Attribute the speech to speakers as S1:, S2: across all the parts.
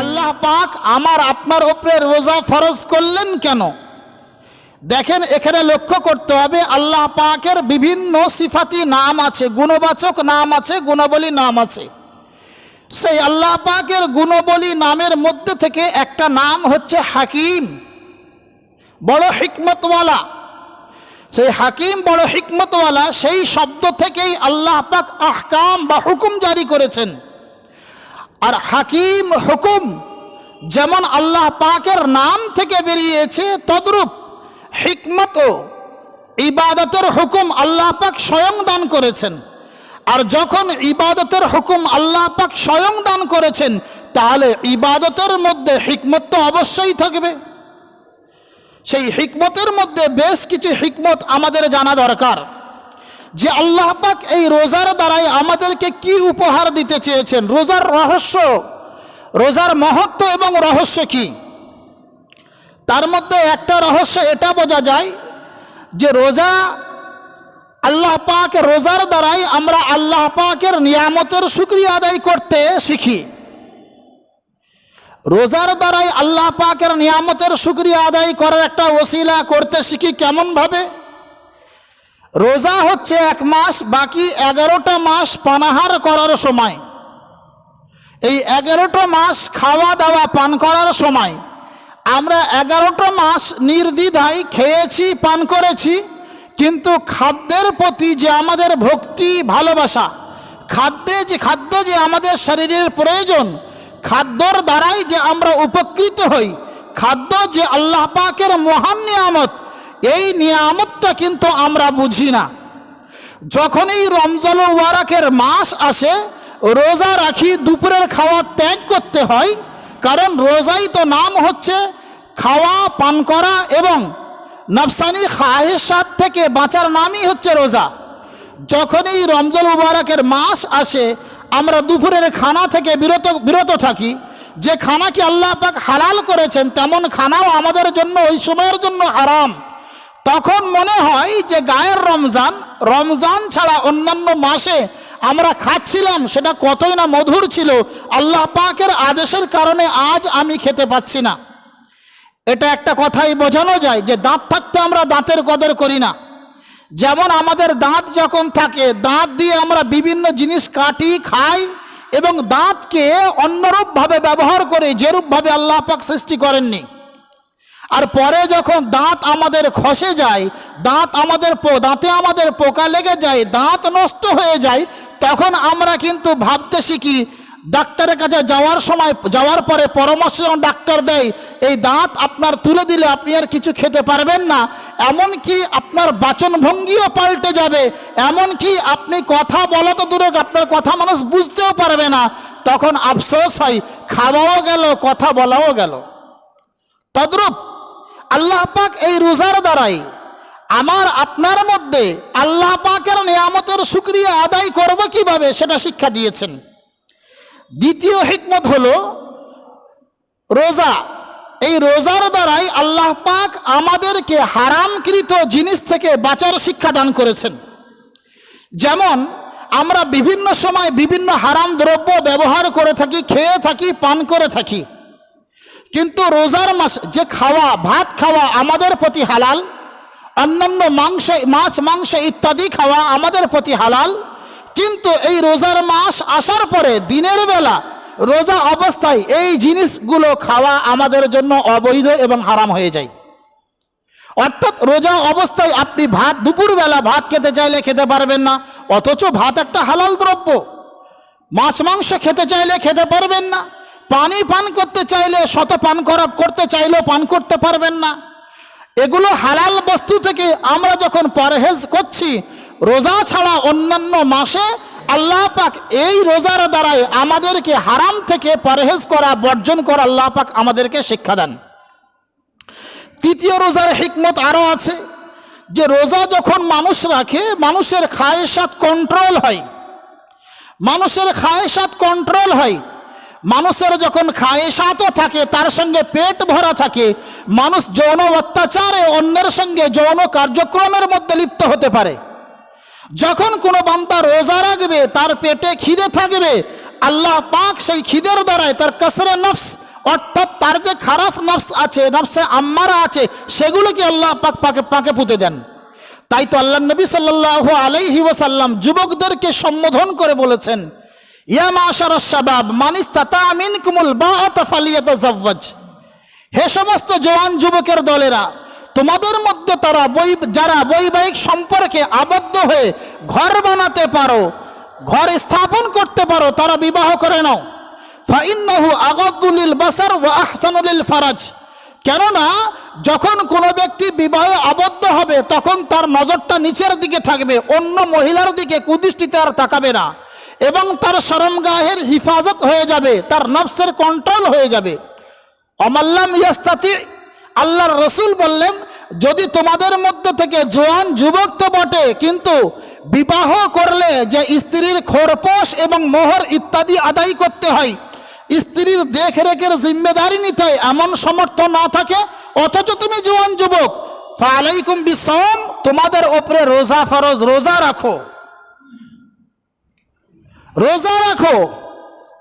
S1: আল্লাহ পাক আমার আপনার ওপরে রোজা ফরজ করলেন কেন? দেখেন, এখানে লক্ষ্য করতে হবে, আল্লাহ পাকের বিভিন্ন সিফাতি নাম আছে, গুণবাচক নাম আছে, গুণবলী নাম আছে। সেই আল্লাহ পাকের গুণবলী নামের মধ্যে থেকে একটা নাম হচ্ছে হাকিম। বড় হিকমতওয়ালা। সেই হাকিম বড় হিকমতওয়ালা, সেই শব্দ থেকেই আল্লাহ পাক আহকাম বা হুকুম জারি করেছেন। আর হাকিম হুকুম যেমন আল্লাহ পাকের নাম থেকে বেরিয়েছে, তদ্রূপ হিকমত ও ইবাদতের হুকুম আল্লাহ পাক স্বয়ং দান করেছেন। আর যখন ইবাদতের হুকুম আল্লাহ পাক স্বয়ং দান করেছেন, তাহলে ইবাদতের মধ্যে হিকমত তো অবশ্যই থাকবে। সেই হিকমতের মধ্যে বেশ কিছু হিকমত আমাদের জানা দরকার। যে আল্লাহ পাক এই রোজার দ্বারাই আমাদেরকে কি উপহার দিতে চেয়েছেন? রোজার রহস্য, রোজার মহত্ব এবং রহস্য কি? তার মধ্যে একটা রহস্য এটা বোঝা যায় যে রোজা আল্লাহ পাক রোজার দ্বারাই আমরা আল্লাহ পাকের নিয়ামতের শুক্রিয়া আদায় করতে শিখি। রোজার দ্বারাই আল্লাহ পাকের নিয়ামতের শুক্রিয়া আদায় করার একটা ওসিলা করতে শিখি কেমনভাবে? রোজা হচ্ছে এক মাস, বাকি এগারোটা মাস পানাহার করার সময়। এই এগারোটা মাস খাওয়া দাওয়া পান করার সময় আমরা এগারোটা মাস নির্দ্বিধায় খেয়েছি, পান করেছি, কিন্তু খাদ্যের প্রতি যে আমাদের ভক্তি, ভালোবাসা, খাদ্যে যে খাদ্য যে আমাদের শরীরের প্রয়োজন খাদ্যর দ্বারাই যে আমরা উপকৃত হই, খাদ্য যে আল্লাহ পাকের মহান নিয়ামত, এই নিয়ামতটা কিন্তু আমরা বুঝি না। যখনই রমজান ওয়ারাকের মাস আসে, রোজা রাখি, দুপুরের খাওয়া ত্যাগ করতে হয়, কারণ রোজাই তো নাম হচ্ছে খাওয়া, পান করা এবং নফসানি খাহেসাত থেকে বাঁচার নামই হচ্ছে রোজা। যখনই রমজান মুবারকের মাস আসে আমরা দুপুরের খানা থেকে বিরত বিরত থাকি। যে খানাকে আল্লাহ পাক হালাল করেছেন, তেমন খানাও আমাদের জন্য, ওই সময়ের জন্য হারাম। তখন মনে হয় যে গায়ের রমজান রমজান ছাড়া অন্যান্য মাসে আমরা খাচ্ছিলাম, সেটা কতই না মধুর ছিল। আল্লাহ পাকের আদেশের কারণে আজ আমি খেতে পাচ্ছি না। এটা একটা কথাই বোঝানো যায় যে দাঁত থাকতে আমরা দাঁতের কদর করি না। যেমন আমাদের দাঁত যখন থাকে, দাঁত দিয়ে আমরা বিভিন্ন জিনিস কাটি, খাই এবং দাঁতকে অন্যরূপভাবে ব্যবহার করে, যেরূপভাবে আল্লাহ পাক সৃষ্টি করেননি। আর পরে যখন দাঁত আমাদের খসে যায়, দাঁত আমাদের দাঁতে আমাদের পোকা লেগে যায়, দাঁত নষ্ট হয়ে যায়, তখন আমরা কিন্তু ভাবতে শিখি ডাক্তারের কাছে যাওয়ার সময়, যাওয়ার পরে পরামর্শ যখন ডাক্তার দেয়, এই দাঁত আপনার তুলে দিলে আপনি আর কিছু খেতে পারবেন না। এমনকি আপনার বাচনভঙ্গিও পাল্টে যাবে। এমনকি আপনি কথা বলা তো দূরে আপনার কথা মানুষ বুঝতেও পারবে না। তখন আফসোস হয়, খাওয়াও গেল, কথা বলাও গেল। তদ্রূপ আল্লাহ পাক এই রোজার দ্বারাই আমার, আপনার মধ্যে আল্লাহ পাকের নিয়ামতের শুক্রিয়া আদায় করব কীভাবে সেটা শিক্ষা দিয়েছেন। দ্বিতীয় হিকমত হল রোজা। এই রোজার দ্বারাই আল্লাহ পাক আমাদেরকে হারামকৃত জিনিস থেকে বাঁচার শিক্ষা দান করেছেন। যেমন, আমরা বিভিন্ন সময় বিভিন্ন হারাম দ্রব্য ব্যবহার করে থাকি, খেয়ে থাকি, পান করে থাকি। কিন্তু রোজার মাস, যে খাওয়া, ভাত খাওয়া আমাদের প্রতি হালাল, অন্যান্য মাংস, মাছ, মাংস ইত্যাদি খাওয়া আমাদের প্রতি হালাল কিন্তু এই রোজার মাস আসার পরে দিনের বেলা রোজা অবস্থায় এই জিনিসগুলো খাওয়া আমাদের জন্য অবৈধ এবং হারাম হয়ে যায়। অর্থাৎ রোজা অবস্থায় আপনি ভাত দুপুরবেলা ভাত খেতে চাইলে খেতে পারবেন না, অথচ ভাত একটা হালাল দ্রব্য। মাছ মাংস খেতে চাইলে খেতে পারবেন না, পানি পান করতে চাইলে শত পান করা করতে চাইলেও পান করতে পারবেন না। এগুলো হালাল বস্তু থেকে আমরা যখন পরহেজ করছি রোজা ছাড়া অন্যান্য মাসে আল্লাহ পাক এই রোজার দ্বারাই আমাদেরকে হারাম থেকে পরহেজ করা, বর্জন করা আল্লাহ পাক আমাদেরকে শিক্ষা দেন। তৃতীয় রোজার হিকমত আরও আছে যে রোজা যখন মানুষ রাখে, মানুষের খায়েসাত কন্ট্রোল হয়। মানুষের খায়েসাত কন্ট্রোল হয়। মানুষের যখন খায়েসাতও থাকে, তার সঙ্গে পেট ভরা থাকে, মানুষ যৌন অত্যাচারে অন্যের সঙ্গে যৌন কার্যক্রমের মধ্যে লিপ্ত হতে পারে। যখন কোনো বান্দা রোজা রাখবে, তার পেটে খিদে থাকবে, আল্লাহ পাক সেই খিদের দ্বারায় তার কসরে নফস, অর্থাৎ তার যে খারাপ নফস আছে, নফসে আম্মারা আছে, সেগুলোকে আল্লাহ পাক পাকে পাকে পুঁতে দেন। তাই তো আল্লাহ নবী সাল্লাহ আলাইহি ওয়াসাল্লাম যুবকদেরকে সম্বোধন করে বলেছেন, ইয়া মাশার শাবাব মানিস তাতা আমিন কুমুল বা হে সমস্ত জওয়ান যুবকের দলেরা তোমাদের মধ্যে তারা বৈ যারা বৈবাহিক সম্পর্কে আবদ্ধ হয়ে ঘর বানাতে পারো, ঘর স্থাপন করতে পারো, তারা বিবাহ করে নাও। ফাইন্নাহু আগাদুলিল বাসার ওয়া আহসানুলিল ফারাজ। কেননা, যখন কোনো ব্যক্তি বিবাহে আবদ্ধ হবে, তখন তার নজরটা নিচের দিকে থাকবে, অন্য মহিলার দিকে কুদৃষ্টিতে আর তাকাবে না। এবং তার সরমগাহের হিফাজত হয়ে যাবে, তার নফসের কন্ট্রোল হয়ে যাবে। অমাল্লাম ইয়াস্তাতি আল্লাহর রসুল বললেন, যদি তোমাদের মধ্যে থেকে জোয়ান যুবক তো বটে, কিন্তু বিবাহ করলে যে স্ত্রীর খোরপোশ এবং মোহর ইত্যাদি আদায় করতে হয়, স্ত্রীর দেখরেখের জিম্মেদারি নিতে হয় এমন সমর্থ না থাকে, অথচ তুমি জোয়ান যুবক ফালাইকুম বিসম তোমাদের ওপরে রোজা ফরজ রোজা রাখো। রোজা রাখো।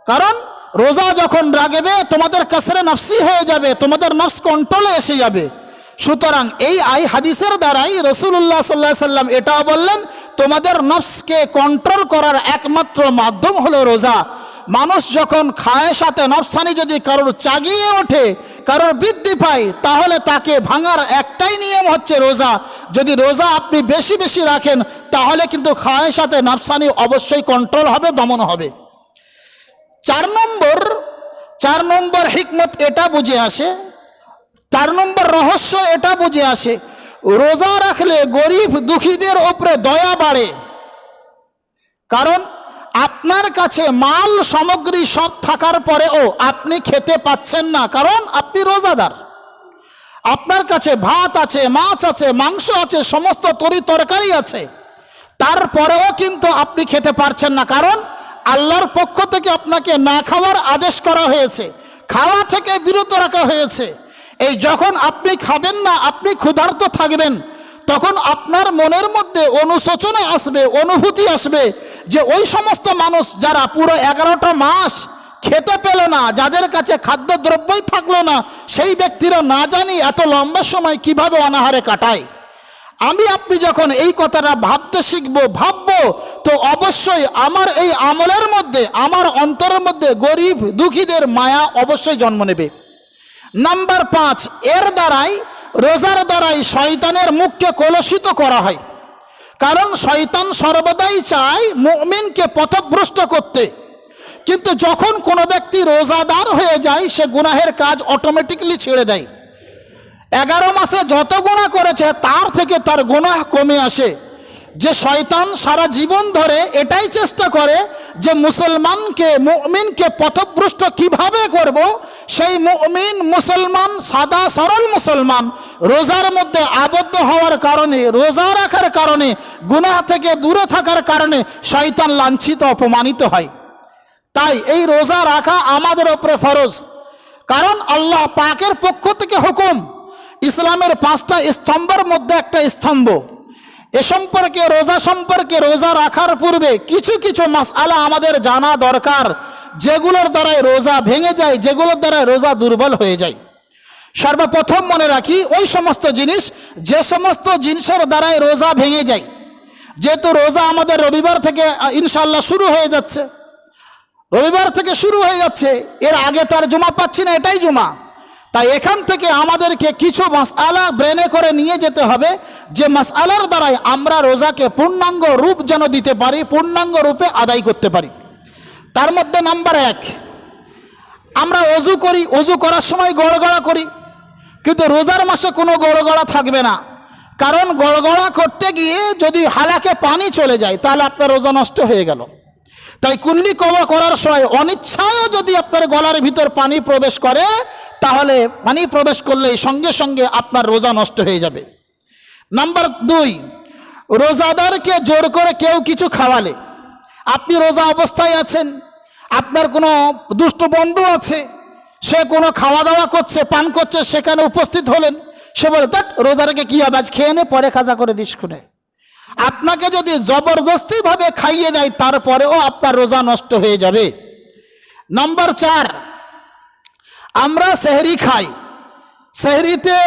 S1: কারণ রোজা যখন রাগবে, তোমাদের কাসরে নফসি হয়ে যাবে, তোমাদের নফস কন্ট্রোলে এসে যাবে। সুতরাং এই আই হাদিসের দ্বারাই রসুল্লাহ সাল্লাহ সাল্লাম এটাও বললেন, তোমাদের নফসকে কন্ট্রোল করার একমাত্র মাধ্যম হলো রোজা। মানুষ যখন খায় সাথে নফসানি যদি কারোর চাগিয়ে ওঠে, কারোর বৃদ্ধি পায়, তাহলে তাকে ভাঙার একটাই নিয়ম হচ্ছে রোজা। যদি রোজা আপনি বেশি বেশি রাখেন, তাহলে কিন্তু খায়ের সাথে নফসানি অবশ্যই কন্ট্রোল হবে দমন হবে। চার নম্বর চার নম্বর হিকমত এটা বুঝে আসে, চার নম্বর রহস্য এটা বুঝে আসে, রোজা রাখলে গরিব দুঃখীদের ওপরে দয়া বাড়ে। কারণ আপনার কাছে মাল, সামগ্রী সব থাকার পরেও আপনি খেতে পাচ্ছেন না, কারণ আপনি রোজাদার। আপনার কাছে ভাত আছে, মাছ আছে, মাংস আছে, সমস্ত তরি তরকারি আছে, তারপরেও কিন্তু আপনি খেতে পারছেন না, কারণ আল্লাহর পক্ষ থেকে আপনাকে না খাওয়ার আদেশ করা হয়েছে, খাওয়া থেকে বিরত রাখা হয়েছে। এই যখন আপনি খাবেন না, আপনি ক্ষুধার্ত থাকবেন, তখন আপনার মনের মধ্যে অনুশোচনা আসবে, অনুভূতি আসবে যে ওই সমস্ত মানুষ যারা পুরো এগারোটা মাস খেতে পেল না, যাদের কাছে খাদ্যদ্রব্যই থাকল না, সেই ব্যক্তিরা না জানি এত লম্বা সময় কীভাবে অনাহারে কাটায়। আমি আপনি যখন এই কথাটা ভাবতে শিখব, ভাববো, তো অবশ্যই আমার এই আমলের মধ্যে, আমার অন্তরের মধ্যে গরিব দুঃখীদের মায়া অবশ্যই জন্ম নেবে। নাম্বার পাঁচ, এর দ্বারাই, রোজার দ্বারাই শয়তানের মুখকে কলসিত করা হয়। কারণ শয়তান সর্বদাই চায় মুমিনকে পথভ্রষ্ট করতে। কিন্তু যখন কোনো ব্যক্তি রোজাদার হয়ে যায়, সে গুনাহের কাজ অটোমেটিকলি ছেড়ে দেয়। এগারো মাসে যত গুণা করেছে, তার থেকে তার গুনাহ কমে আসে। যে শয়তান সারা জীবন ধরে এটাই চেষ্টা করে যে মুসলমানকে, মুমিনকে পথভ্রষ্ট কীভাবে করব, সেই মুমিন মুসলমান, সাদা সরল মুসলমান, রোজার মধ্যে আবদ্ধ হওয়ার কারণে, রোজা রাখার কারণে, গুনাহ থেকে দূরে থাকার কারণে শয়তান লাঞ্ছিত, অপমানিত হয়। তাই এই রোজা রাখা আমাদের ওপরে ফরজ। কারণ আল্লাহ পাকের পক্ষ থেকে হুকুম ইসলামের পাঁচটা স্তম্ভের মধ্যে একটা স্তম্ভ। এ সম্পর্কে, রোজা সম্পর্কে, রোজা রাখার পূর্বে কিছু কিছু মাস মাসআলা আমাদের জানা দরকার, যেগুলোর দ্বারাই রোজা ভেঙে যায়, যেগুলোর দ্বারাই রোজা দুর্বল হয়ে যায়। সর্বপ্রথম মনে রাখি, ওই সমস্ত জিনিস, যে সমস্ত জিনিসের দ্বারাই রোজা ভেঙে যায়। যেহেতু রোজা আমাদের রবিবার থেকে ইনশাল্লাহ শুরু হয়ে যাচ্ছে। রবিবার থেকে শুরু হয়ে যাচ্ছে, এর আগে তার জমা পাচ্ছি না, এটাই জমা। তাই এখান থেকে আমাদেরকে কিছু মাসআলা ব্রেনে করে নিয়ে যেতে হবে, যে মাসআলার দ্বারাই আমরা রোজাকে পূর্ণাঙ্গ রূপ যেন দিতে পারি, পূর্ণাঙ্গ রূপে আদায় করতে পারি। তার মধ্যে নাম্বার এক, আমরা অজু করি, অজু করার সময় গড়গড়া করি, কিন্তু রোজার মাসে কোনো গড়গড়া থাকবে না। কারণ গড়গড়া করতে গিয়ে যদি হালাকে পানি চলে যায়, তাহলে আপনার রোজা নষ্ট হয়ে গেল। তাই কুল্লি কবা করার সময় অনিচ্ছায়ও যদি আপনার গলার ভিতর পানি প্রবেশ করে, তাহলে পানি প্রবেশ করলেই সঙ্গে সঙ্গে আপনার রোজা নষ্ট হয়ে যাবে। নাম্বার দুই, রোজাদারকে জোর করে কেউ কিছু খাওয়ালে। আপনি রোজা অবস্থায় আছেন, আপনার কোনো দুষ্ট বন্ধু আছে, সে কোনো খাওয়া দাওয়া করছে, পান করছে, সেখানে উপস্থিত হলেন, সে বলে, দেখ রোজা রেখে কী হবে আজ খেয়ে নে, পরে খাজা করে দিস খুনে। আপনাকে যদি জবরদস্তিভাবে খাইয়ে দেয়, তারপরেও আপনার রোজা নষ্ট হয়ে যাবে। নাম্বার চার, আমরা সেহরি খাই। সেহরিতে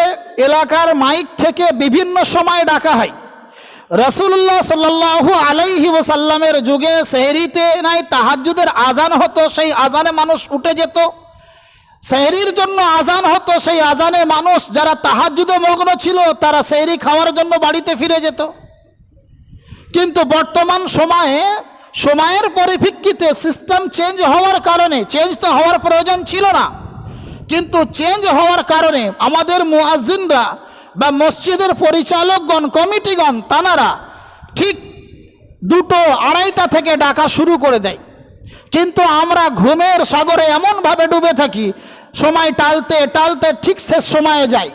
S1: এলাকার মাইক থেকে বিভিন্ন সময় ডাকা হয়। রসুল্লাহ সাল্লাহু আলাইহি ওসাল্লামের যুগে সেহরিতে নাই তাহাজুদের আজান হতো, সেই আজানে মানুষ উঠে যেত। সেহরির জন্য আজান হতো, সেই আজানে মানুষ যারা তাহাজুদে মগ্ন ছিল, তারা সেহরি খাওয়ার জন্য বাড়িতে ফিরে যেত। কিন্তু বর্তমান সময়ে, সময়ের পরিপ্রেক্ষিতে সিস্টেম চেঞ্জ হওয়ার কারণে চেঞ্জ তো হওয়ার প্রয়োজন ছিল না। কিন্তু চেঞ্জ হওয়ার কারণে আমাদের মুয়াজ্জিনরা বা মসজিদের পরিচালকগণ, কমিটিগণ তানারা ঠিক দুটো আড়াইটা থেকে ডাকা শুরু করে দেয়। কিন্তু আমরা ঘুমের সাগরে এমনভাবে ডুবে থাকি, সময় টালতে টালতে ঠিক শেষ সময়ে যাই।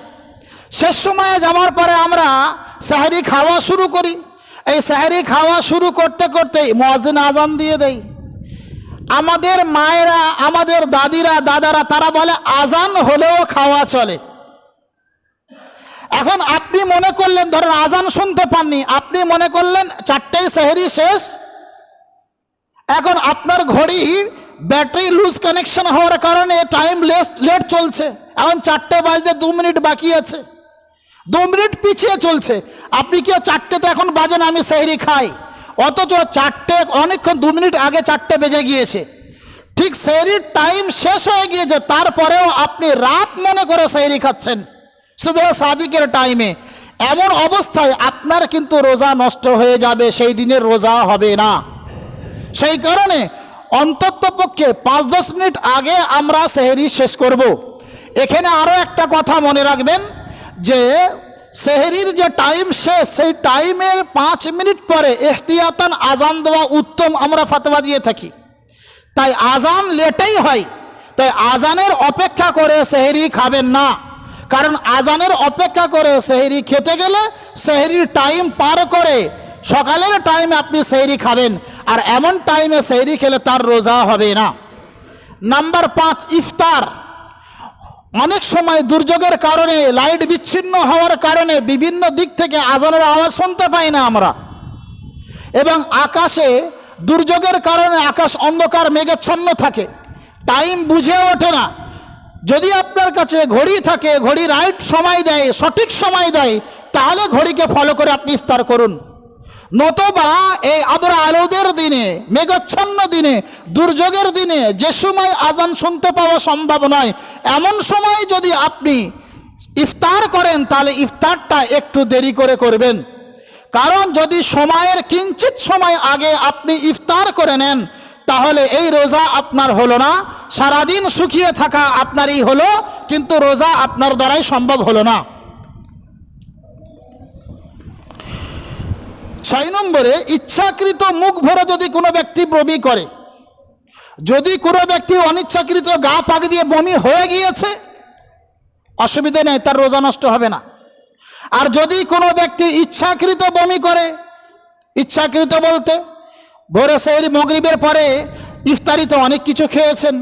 S1: শেষ সময়ে যাওয়ার পরে আমরা সাহারি খাওয়া শুরু করি। এই সাহারি খাওয়া শুরু করতে করতে মহাজিন আজান দিয়ে দেয়। আমাদের মায়েরা, আমাদের দাদিরা, দাদারা, তারা বলে, আজান হলেও খাওয়া চলে। এখন আপনি মনে করলেন, ধরেন আজান শুনতে পাননি, আপনি মনে করলেন চারটেই সেহেরি শেষ। এখন আপনার ঘড়ি ব্যাটারি লুজ কানেকশন হওয়ার কারণে টাইম লেস লেট চলছে। এখন চারটে বাজতে দু মিনিট বাকি আছে। দু মিনিট পিছিয়ে চলছে। আপনি কি চারটে তো এখন বাজেন আমি সেহরি খাই। অথচ চারটে, অনেকক্ষণ দু মিনিট আগে চারটে বেজে গিয়েছে। ঠিক সেহরির টাইম শেষ হয়ে গিয়েছে, তারপরেও আপনি রাত মনে করে সেহরি খাচ্ছেন। সুবেহ সাদিকের টাইমে এমন অবস্থায় আপনার কিন্তু রোজা নষ্ট হয়ে যাবে, সেই দিনের রোজা হবে না। সেই কারণে অন্তত পক্ষে পাঁচ দশ মিনিট আগে আমরা সেহেরি শেষ করব। এখানে আরও একটা কথা মনে রাখবেন যে সেহেরির যে টাইম শেষ সেই টাইমের পাঁচ মিনিট পরে এহতিয়াতান আজান দেওয়া উত্তম আমরা ফাতোয়া দিয়ে থাকি। তাই আজান লেটেই হয়। তাই আজানের অপেক্ষা করে সেহেরি খাবেন না। কারণ আজানের অপেক্ষা করে সেহেরি খেতে গেলে সেহেরির টাইম পার করে সকালের টাইমে আপনি সেহরি খাবেন। আর এমন টাইমে সেহরি খেলে তার রোজা হবে না। নাম্বার পাঁচ, ইফতার। অনেক সময় দুর্যোগের কারণে, লাইট বিচ্ছিন্ন হওয়ার কারণে বিভিন্ন দিক থেকে আজানের আওয়াজ শুনতে পাই না আমরা। এবং আকাশে দুর্যোগের কারণে আকাশ অন্ধকার, মেঘাচ্ছন্ন থাকে। টাইম বুঝে ওঠে না। যদি আপনার কাছে ঘড়ি থাকে, ঘড়ি রাইট সময় দেয়, সঠিক সময় দেয়, তাহলে ঘড়িকে ফলো করে আপনি ইফতার করুন। নতবা এই আদর আলোদের দিনে, মেঘচ্ছন্ন দিনে, দুর্যোগের দিনে যে সময় আজান শুনতে পাওয়া সম্ভব নয়, এমন সময় যদি আপনি ইফতার করেন, তাহলে ইফতারটা একটু দেরি করে করবেন। কারণ যদি সময়ের কিঞ্চিত সময় আগে আপনি ইফতার করে নেন, তাহলে এই রোজা আপনার হলো না। সারাদিন শুকিয়ে থাকা আপনারই হলো, কিন্তু রোজা আপনার দ্বারাই সম্ভব হলো না। ছয় নম্বরে, ইচ্ছাকৃত মুখ ভরে যদি কোনো ব্যক্তি বমি করে, যদি কোনো ব্যক্তি অনিচ্ছাকৃত গা পাক দিয়ে বমি হয়ে গিয়েছে, অসুবিধে নেই, তার রোজা নষ্ট হবে না। আর যদি কোনো ব্যক্তি ইচ্ছাকৃত বমি করে, ইচ্ছাকৃত বলতে, ভোরে সেহরি মগরিবের পরে ইফতারিতে অনেক কিছু খেয়েছেন,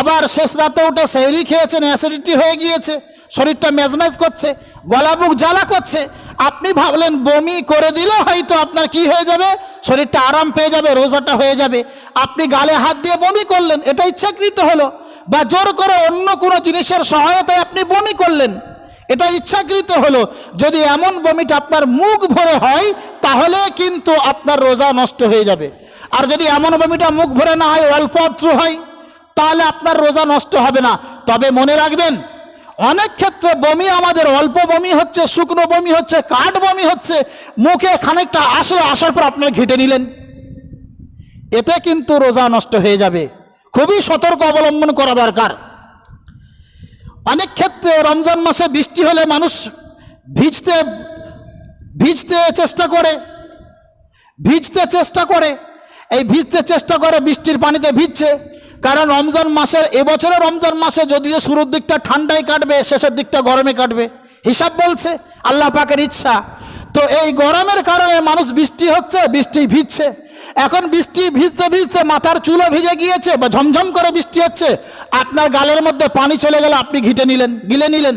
S1: আবার শেষ রাতে উঠে সেহরি খেয়েছেন অ্যাসিডিটি হয়ে গিয়েছে, শরীরটা মেজমেজ করছে গলা বুক জ্বালা করছে আপনি ভাবলেন বমি করে দিলেও হয়তো আপনার কি হয়ে যাবে? শরীরটা আরাম পেয়ে যাবে, রোজাটা হয়ে যাবে। আপনি গালে হাত দিয়ে বমি করলেন, এটা ইচ্ছাকৃত হলো। বা জোর করে অন্য কোনো জিনিসের সহায়তায় আপনি বমি করলেন, এটা ইচ্ছাকৃত হলো। যদি এমন বমিটা আপনার মুখ ভরে হয়, তাহলে কিন্তু আপনার রোজা নষ্ট হয়ে যাবে। আর যদি এমন বমিটা মুখ ভরে না হয়, অল্প অত্র হয়, তাহলে আপনার রোজা নষ্ট হবে না। তবে মনে রাখবেন অনেক ক্ষেত্রে বমি আমাদের, অল্প বমি হচ্ছে, শুকনো বমি হচ্ছে, কাঠ বমি হচ্ছে, মুখে খানিকটা আসলে, আসার পর আপনার ঘেটে নিলেন। এতে কিন্তু রোজা নষ্ট হয়ে যাবে। খুবই সতর্ক অবলম্বন করা দরকার। অনেক ক্ষেত্রে রমজান মাসে বৃষ্টি হলে মানুষ ভিজতে ভিজতে চেষ্টা করে, ভিজতে চেষ্টা করে। এই ভিজতে চেষ্টা করে বৃষ্টির পানিতে ভিজছে। কারণ রমজান মাসের এবছরে রমজান মাসে যদিও শুরুর দিকটা ঠান্ডায় কাটবে, শেষের দিকটা গরমে কাটবে। হিসাব বলছে, আল্লাহ পাকের ইচ্ছা। তো এই গরমের কারণে মানুষ বৃষ্টি হচ্ছে, বৃষ্টি ভিজছে। এখন বৃষ্টি ভিজতে ভিজতে মাথার চুলো ভিজে গিয়েছে, বা ঝমঝম করে বৃষ্টি হচ্ছে। আপনার গালের মধ্যে পানি চলে গেলে, আপনি ঘিটে নিলেন, গিলে নিলেন।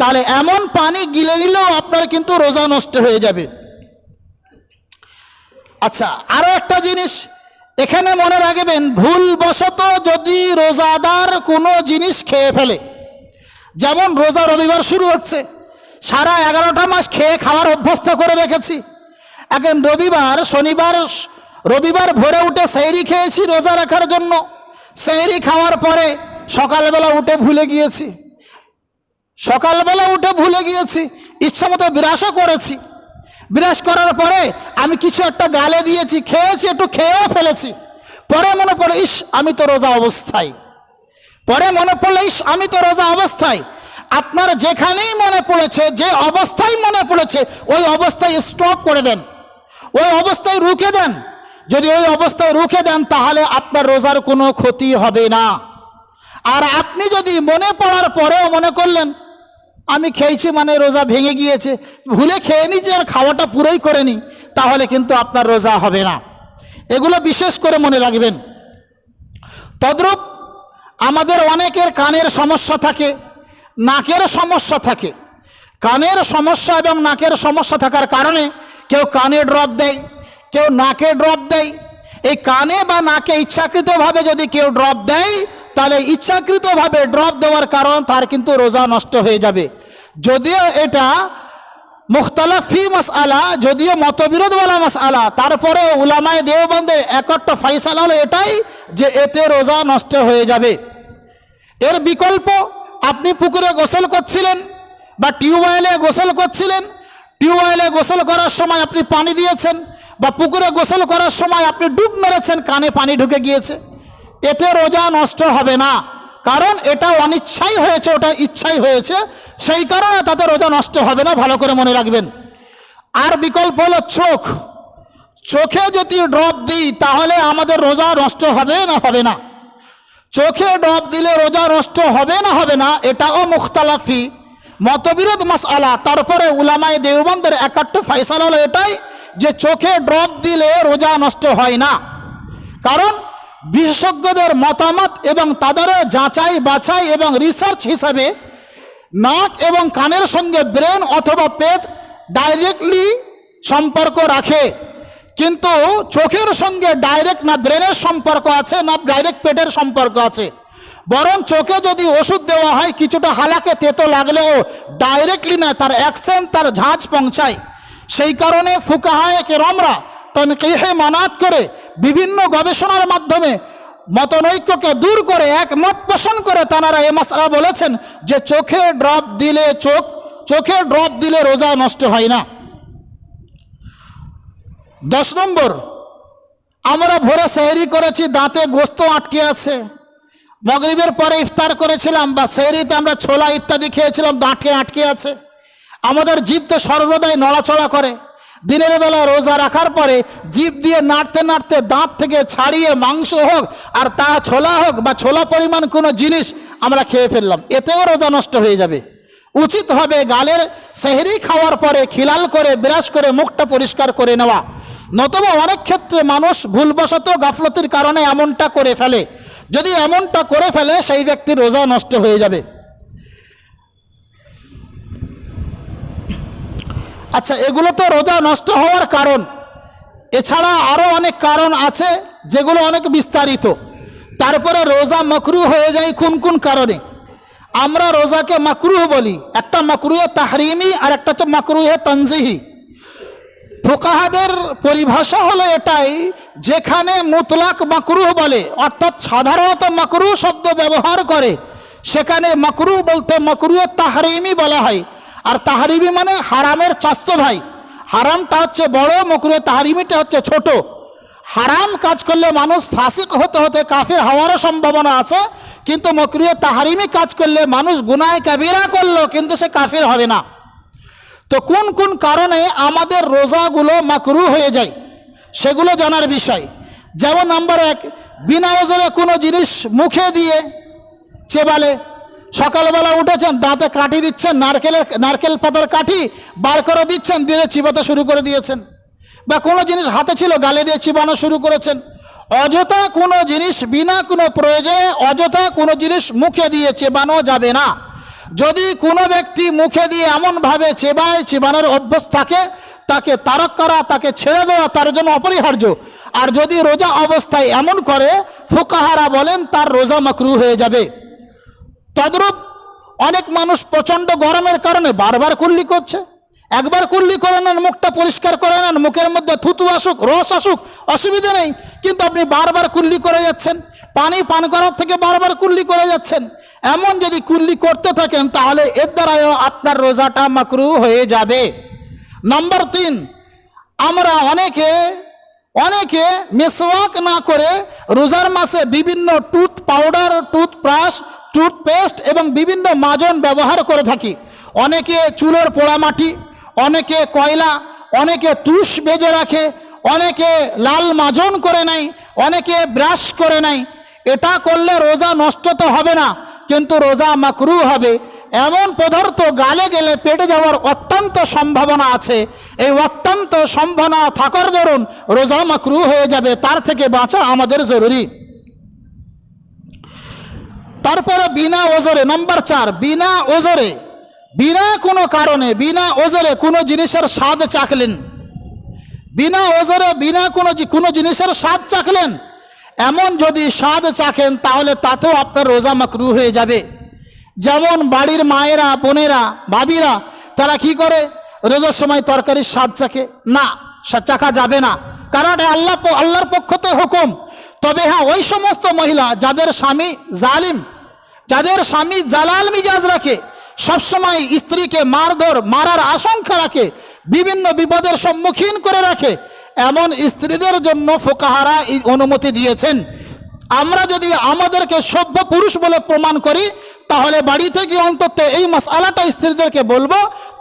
S1: তাহলে এমন পানি গিলে নিলেও আপনার কিন্তু রোজা নষ্ট হয়ে যাবে। আচ্ছা আরও একটা জিনিস এখানে মনে রাখবেন, ভুলবশত যদি রোজাদার কোনো জিনিস খেয়ে ফেলে, যেমন রোজা রবিবার শুরু হচ্ছে, সারা এগারোটা মাস খেয়ে খাওয়ার অভ্যস্ত করে রেখেছি। এখন রবিবার, শনিবার, রবিবার ভোরে উঠে সেইরি খেয়েছি রোজা রাখার জন্য। সেইরি খাওয়ার পরে সকালবেলা উঠে ভুলে গিয়েছি। সকালবেলা উঠে ভুলে গিয়েছি। ইচ্ছা মতো বিরাসও করেছি। বিরাস করার পরে আমি কিছু একটা গালে দিয়েছি, খেয়েছি, একটু খেয়েও ফেলেছি। পরে মনে পড়ে, ইস, আমি তো রোজা অবস্থায়। পরে মনে পড়লে, ইস, আমি তো রোজা অবস্থায়। আপনার যেখানেই মনে পড়েছে, যে অবস্থায় মনে পড়েছে, ওই অবস্থায় স্টপ করে দেন। ওই অবস্থায় রুখে দেন। যদি ওই অবস্থায় রুখে দেন, তাহলে আপনার রোজার কোনো ক্ষতি হবে না। আর আপনি যদি মনে পড়ার পরেও মনে করলেন আমি খেয়েছি মানে রোজা ভেঙে গিয়েছে। ভুলে খেয়ে নি যে আর খাওয়াটা পুরোই করে নি, তাহলে কিন্তু আপনার রোজা হবে না। এগুলো বিশেষ করে মনে রাখবেন। তদ্রূপ আমাদের অনেকের কানের সমস্যা থাকে, নাকের সমস্যা থাকে। কানের সমস্যা এবং নাকের সমস্যা থাকার কারণে কেউ কানে ড্রপ দেয়, কেউ নাকে ড্রপ দেয়। এই কানে বা নাকে ইচ্ছাকৃতভাবে যদি কেউ ড্রপ দেয় তাহলে ইচ্ছাকৃতভাবে ড্রপ দেওয়ার কারণ তার কিন্তু রোজা নষ্ট হয়ে যাবে। যদিও এটা মুখতালাফি মাস আলা যদিও মতবিরোধওয়ালা মাস আলা তারপরে উলামায় দেওবন্দের একটা ফাইসালা হলো এটাই যে এতে রোজা নষ্ট হয়ে যাবে। এর বিকল্প, আপনি পুকুরে গোসল করছিলেন বা টিউবওয়েলে গোসল করছিলেন, টিউবওয়েলে গোসল করার সময় আপনি পানি দিয়েছেন বা পুকুরে গোসল করার সময় আপনি ডুব মেরেছেন, কানে পানি ঢুকে গিয়েছে। এতে রোজা নষ্ট হবে না। কারণ এটা অনিচ্ছাই হয়েছে, ওটা ইচ্ছাই হয়েছে। সেই কারণে তাতে রোজা নষ্ট হবে না, ভালো করে মনে রাখবেন। আর বিকল্প হলো চোখ। চোখে যদি ড্রপ দিই, তাহলে আমাদের রোজা নষ্ট হবে না হবে না। চোখে ড্রপ দিলে রোজা নষ্ট হবে না হবে না, এটাও মুখতালাফি। মতবিরোধ মাসআলা। তারপরে উলামায় দেওবন্দের একাট্ট ফাইসাল হলো এটাই যে চোখে ড্রপ দিলে রোজা নষ্ট হয় না। কারণ বিশেষজ্ঞদের মতামত এবং তাদের যাচাই বাছাই এবং রিসার্চ হিসাবে নাক এবং কানের সঙ্গে ব্রেন অথবা পেট ডাইরেক্টলি সম্পর্ক রাখে। কিন্তু চোখের সঙ্গে ডাইরেক্ট না ব্রেনের সম্পর্ক আছে, না ডাইরেক্ট পেটের সম্পর্ক আছে। বরং চোখে যদি ওষুধ দেওয়া হয়, কিছুটা হালাকে তেতো লাগলেও ডাইরেক্টলি না, তার অ্যাকশন তার ঝাঁজ পৌঁছায়। সেই কারণে ফুকাহায় রমরা তনকিহে মানাত করে বিভিন্ন গবেষণার মাধ্যমে মতনৈক্যকে দূর করে একমত পোষণ করে তারা এ মশলা বলেছেন যে চোখে ড্রপ দিলে চোখ, চোখে ড্রপ দিলে রোজা নষ্ট হয় না। দশ নম্বর, আমরা ভোরে সেহরি করেছি, দাঁতে গোস্ত আটকে আছে। মগরিবের পরে ইফতার করেছিলাম বা সেহরিতে আমরা ছোলা ইত্যাদি খেয়েছিলাম দাঁটকে আটকে আছে। আমাদের জীব তো সর্বদাই নড়াচড়া করে। দিনের বেলা রোজা রাখার পরে জীব দিয়ে নাড়তে নাড়তে দাঁত থেকে ছাড়িয়ে মাংস হোক আর তা ছোলা হোক বা ছোলা পরিমাণ কোনো জিনিস আমরা খেয়ে ফেললাম। এতেও রোজা নষ্ট হয়ে যাবে। উচিত হবে গালের সেহরি খাওয়ার পরে খিলাল করে বিরাস করে, মুখটা পরিষ্কার করে নেওয়া। নতবা অনেক ক্ষেত্রে মানুষ ভুলবশত গাফলতির কারণে এমনটা করে ফেলে। যদি এমনটা করে ফেলে, সেই ব্যক্তির রোজা নষ্ট হয়ে যাবে। আচ্ছা এগুলো তো রোজা নষ্ট হওয়ার কারণ। এছাড়া আরও অনেক কারণ আছে যেগুলো অনেক বিস্তারিত। তারপরে রোজা মকরু হয়ে যায় কোন কোন কারণে? আমরা রোজাকে মাকরুহ বলি। একটা মাকরুহে তাহরিমি আর একটা হচ্ছে মাকরুহে তনজিহি। ফোকাহাদের পরিভাষা হলো এটাই, যেখানে মুতলাক মাকরুহ বলে, অর্থাৎ সাধারণত মাকরু শব্দ ব্যবহার করে। সেখানে মাকরু বলতে মাকরুহে তাহরিমি বলা হয়। আর তাহারিমি মানে হারামের চাস্ত ভাই। হারামটা হচ্ছে বড় মকরুহে তাহারিমিটা হচ্ছে ছোট। হারাম কাজ করলে মানুষ ফাসিক হতে হতে কাফির হওয়ারও সম্ভাবনা আছে, কিন্তু মকরুহে তাহারিমি কাজ করলে মানুষ গুনায় কাবিরা করল, কিন্তু সে কাফির হবে না। তো কোন কোন কারণে আমাদের রোজাগুলো মাকরু হয়ে যায়, সেগুলো জানার বিষয়। যেমন নাম্বার এক, বিনা ওজনে কোনো জিনিস মুখে দিয়ে চেবালে। সকালবেলা উঠেছেন, দাঁতে কাঠি দিচ্ছেন, নারকেলের, নারকেল পাতার কাঠি বার করে দিচ্ছেন, দিয়ে চিবাতে শুরু করে দিয়েছেন। বা কোনো জিনিস হাতে ছিল, গালে দিয়ে চিবানো শুরু করেছেন। অযথা কোনো জিনিস বিনা কোনো প্রয়োজনে, অযথা কোনো জিনিস মুখে দিয়ে চেবানো যাবে না। যদি কোনো ব্যক্তি মুখে দিয়ে এমনভাবে চেবায়, চেবানোর অভ্যস থাকে, তাকে তারক করা, তাকে ছেড়ে দেওয়া তার জন্য অপরিহার্য। আর যদি রোজা অবস্থায় এমন করে, ফোকাহারা বলেন, তার রোজা মাকরু হয়ে যাবে। তদ্রূপ অনেক মানুষ প্রচণ্ড গরমের কারণে বারবার কুল্লি করছে। একবার কুল্লি করে নেন, মুখটা পরিষ্কার করে নেন, মুখের মধ্যে থুতু আসুক, রস আসুক, অসুবিধা নেই। কিন্তু আপনি বারবার কুল্লি করে যাচ্ছেন, পানি পান করার থেকে বারবার কুল্লি করে যাচ্ছেন। এমন যদি কুল্লি করতে থাকেন, তাহলে এর দ্বারাও আপনার রোজাটা মাকরু হয়ে যাবে। নম্বর তিন, আমরা অনেকে অনেকে মেসওয়াক না করে রোজার মাসে বিভিন্ন টুথ পাউডার, টুথব্রাশ টুথপেস্ট এবং বিভিন্ন মাজন ব্যবহার করে থাকি। অনেকে চুলের পোড়ামাটি, অনেকে কয়লা, অনেকে তুষ বেজে রাখে, অনেকে লাল মাজন করে নেয়, অনেকে ব্রাশ করে নেয়। এটা করলে রোজা নষ্ট তো হবে না, কিন্তু রোজা মাকরু হবে। এমন পদার্থ গালে গেলে পেটে যাওয়ার অত্যন্ত সম্ভাবনা আছে। এই অত্যন্ত সম্ভাবনা থাকার দরুন রোজা মাকরু হয়ে যাবে, তার থেকে বাঁচা আমাদের জরুরি। তারপরে বিনা ওজরে নাম্বার চার, বিনা ওজরে, বিনা কোনো কারণে, বিনা ওজরে কোনো জিনিসের স্বাদ চাকলেন। বিনা ওজরে বিনা কোনো কোনো জিনিসের স্বাদ চাকলেন। এমন যদি স্বাদ চাকেন, তাহলে তাতেও আপনার রোজা মাকরু হয়ে যাবে। যেমন বাড়ির মায়েরা, বোনেরা, ভাবিরা, তারা কি করে? রোজার সময় তরকারির স্বাদ চাকে। না চাকা যাবে না। কারণ আল্লাহ আল্লাহর পক্ষতে হুকুম। তবে হ্যাঁ ওই সমস্ত মহিলা যাদের স্বামী জালিম যাদের স্বামী জালাল মিজাজ রাখে, সবসময় স্ত্রীকে মারধর, মারার আশঙ্কা রাখে, বিভিন্ন বিপদের সম্মুখীন করে রাখে, এমন স্ত্রীদের জন্য ফোকাহারা অনুমতি দিয়েছেন। আমরা যদি আমাদেরকে সভ্য পুরুষ বলে প্রমাণ করি, তাহলে বাড়ি থেকে অন্তত এই মশালাটা স্ত্রীদেরকে বলব,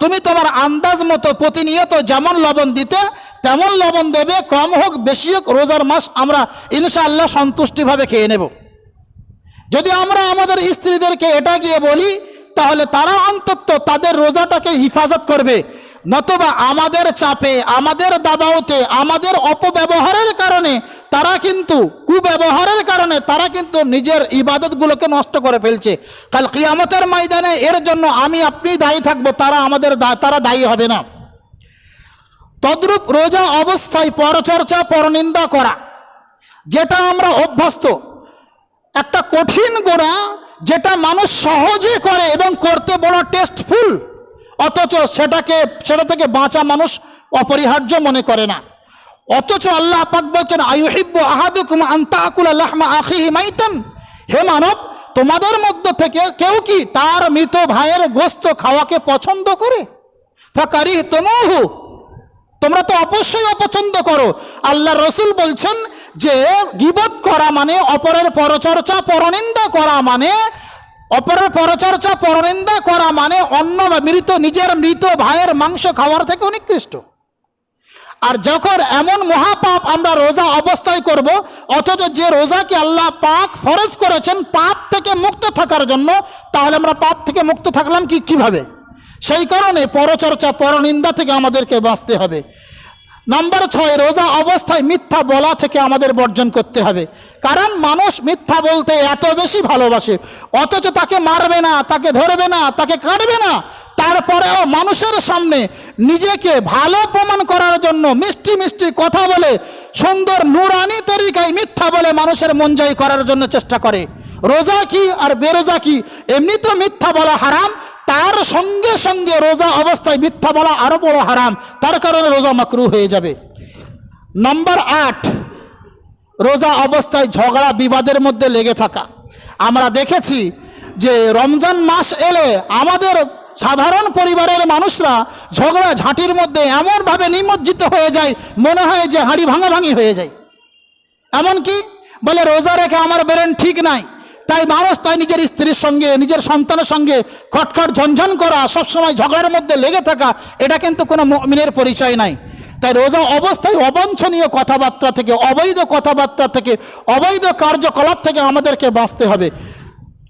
S1: তুমি তোমার আন্দাজ মতো প্রতিনিয়ত যেমন লবণ দিতে, তেমন লবণ দেবে, কম হোক, বেশি হোক, রোজার মাস আমরা ইনশাআল্লাহ সন্তুষ্টিভাবে খেয়ে নেব। যদি আমরা আমাদের স্ত্রীদেরকে এটা গিয়ে বলি, তাহলে তারা অন্তত তাদের রোজাটাকে হিফাজত করবে। নতবা আমাদের চাপে, আমাদের দাবাওতে আমাদের অপব্যবহারের কারণে তারা কিন্তু, কুব্যবহারের কারণে তারা কিন্তু নিজের ইবাদতগুলোকে নষ্ট করে ফেলছে। কাল কিয়ামতের ময়দানে এর জন্য আমি আপনি দায়ী থাকব, তারা আমাদের তারা দায়ী হবে না। তদ্রূপ রোজা অবস্থায় পরচর্চা, পরনিন্দা করা, যেটা আমরা অভ্যস্ত। একটা কঠিন গোড়া যেটা মানুষ সহজে করে এবং করতে বড় টেস্টফুল অথচ সেটাকে, সেটা থেকে বাঁচা মানুষ অপরিহার্য মনে করে না। অথচ আল্লাহ পাক বলছেন আয়ুহিব্বু আহাদুকুম আন্তাকুল আল্লাহমা আখিহি মাইতান? হে মানব, তোমাদের মধ্য থেকে কেউ কি তার মৃত ভাইয়ের গোস্ত খাওয়াকে পছন্দ করে? ফাকারি তমুহু তোমরা তো অবশ্যই অপছন্দ করো। আল্লাহ রসুল বলছেন যে গিবত করা মানে অপরের পরচর্চা, পরনিন্দা করা মানে অপরের পরচর্চা, পরনিন্দা করা মানে অন্য মৃত, নিজের মৃত ভাইয়ের মাংস খাওয়ার থেকে নিকৃষ্ট আর যখন এমন মহাপাপ আমরা রোজা অবস্থায় করব, অথচ যে রোজাকে আল্লাহ পাক ফরজ করেছেন পাপ থেকে মুক্ত থাকার জন্য, তাহলে আমরা পাপ থেকে মুক্ত থাকলাম কি, কীভাবে? সেই কারণে পরচর্চা, পরনিন্দা থেকে আমাদেরকে বাঁচতে হবে। নাম্বার ছয়, রোজা অবস্থায় মিথ্যা বলা থেকে আমাদের বর্জন করতে হবে। কারণ মানুষ মিথ্যা বলতে এত বেশি ভালোবাসে, অথচ তাকে মারবে না, তাকে ধরবে না, তাকে কাটবে না। তারপরেও মানুষের সামনে নিজেকে ভালো প্রমাণ করার জন্য মিষ্টি মিষ্টি কথা বলে, সুন্দর নুরানি তরিকায় মিথ্যা বলে মানুষের মন জয় করার জন্য চেষ্টা করে। রোজা কি আর বেরোজা কি? এমনি তো মিথ্যা বলা হারাম তার সঙ্গে সঙ্গে রোজা অবস্থায় মিথ্যা বলা আরও বড় হারাম। তার কারণে রোজা মাকরু হয়ে যাবে। নম্বর আট, রোজা অবস্থায় ঝগড়া বিবাদের মধ্যে লেগে থাকা। আমরা দেখেছি যে রমজান মাস এলে আমাদের সাধারণ পরিবারের মানুষরা ঝগড়া ঝাঁটির মধ্যে এমনভাবে নিমজ্জিত হয়ে যায়, মনে হয় যে হাঁড়ি ভাঙাভাঙি হয়ে যায়। এমনকি বলে, রোজা রেখে আমার বেরেন ঠিক নাই। তাই মানুষ তাই নিজের স্ত্রীর সঙ্গে, নিজের সন্তানের সঙ্গে খটখট ঝনঝন করা, সবসময় ঝগড়ার মধ্যে লেগে থাকা, এটা কিন্তু কোনো মিনের পরিচয় নাই। তাই রোজা অবস্থায় অবাঞ্ছনীয় কথাবার্তা থেকে, অবৈধ কথাবার্তা থেকে, অবৈধ কার্যকলাপ থেকে আমাদেরকে বাঁচতে হবে।